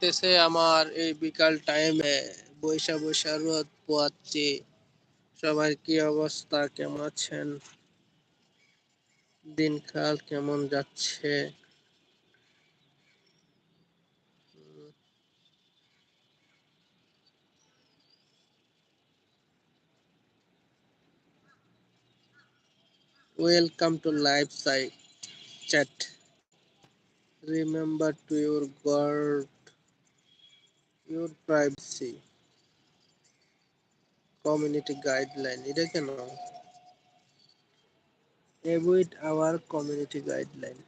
তেছে আমার এই বিকাল টাইমে বৈশা বৈশা, রোদ পোয়াচ্ছি। সবার কি অবস্থা? কেমন আছেন? দিনকাল কেমন যাচ্ছে? Welcome to live site chat remember to your guard your privacy community guideline এটা কেন? Avoid our community guideline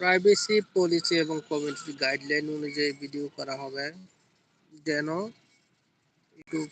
privacy policy এবং কমিউনিটি গাইডলাইন অনুযায়ী ভিডিও করা হবে। যেন ইউটিউব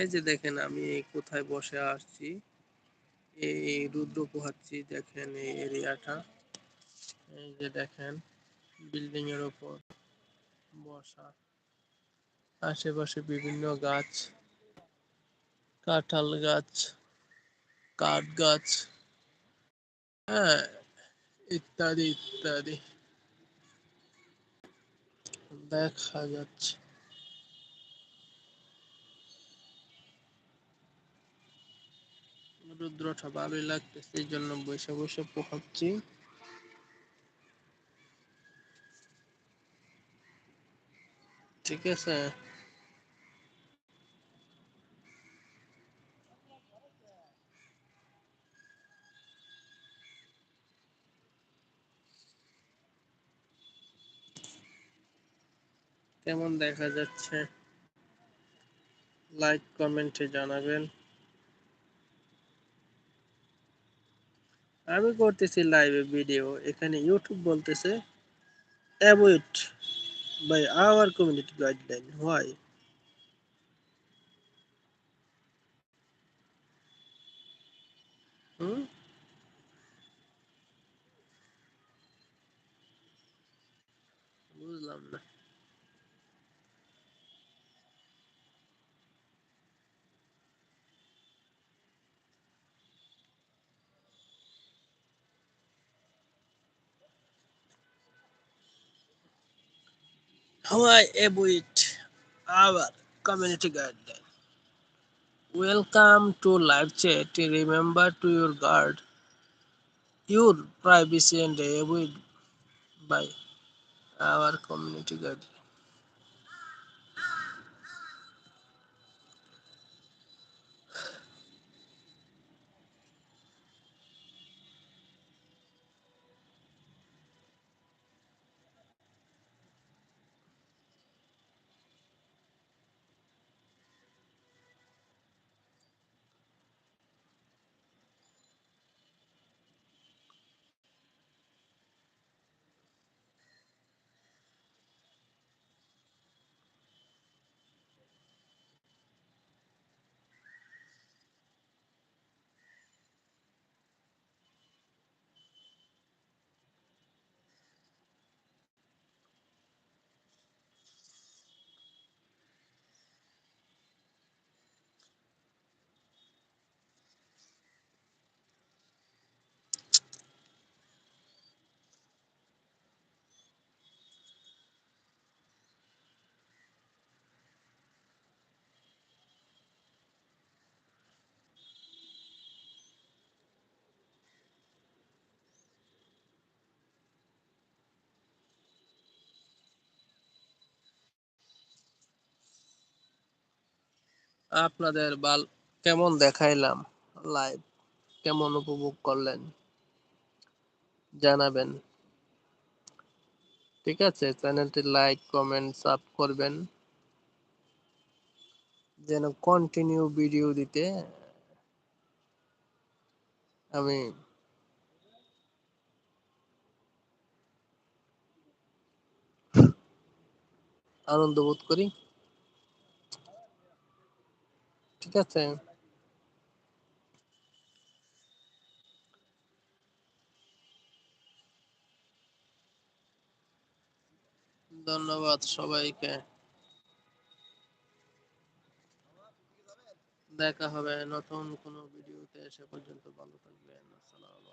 এই যে দেখেন আমি কোথায় বসে আসছি এই রুদ্র পোহাচ্ছি, দেখেন এই এরিয়াটা। এই যে দেখেন, বিল্ডিং এর উপর বসা। আশেপাশে বিভিন্ন গাছ, কাঁঠাল গাছ, কাঠ গাছ হ্যাঁ ইত্যাদি ইত্যাদি। দেখা যাচ্ছে। রুদ্রটা ভালোই লাগতেছে, এই জন্য বসে বসে পোহাচ্ছি। ঠিক আছে? কেমন দেখা যাচ্ছে? লাইক কমেন্টে জানাবেন। আমি করতেছি লাইভে ভিডিও এখানে ইউটিউব বলতেছে avoid by our community guideline why hmm বুঝলাম না। Why avoid our community guideline? Welcome to live chat. Remember to your guard your privacy and avoid by our community guideline. আপনাদের বাল কেমন দেখাইলাম লাইভ কেমন উপভোগ করলেন? জানাবেন। ঠিক আছে, চ্যানেলটি লাইক কমেন্ট সাব করবেন। যেন কন্টিনিউ ভিডিও দিতে আমি আনন্দ বোধ করি। ঠিক আছে। ধন্যবাদ সবাইকে। দেখা হবে নতুন কোনো ভিডিওতে সে পর্যন্ত ভালো থাকবেন। আসসালামু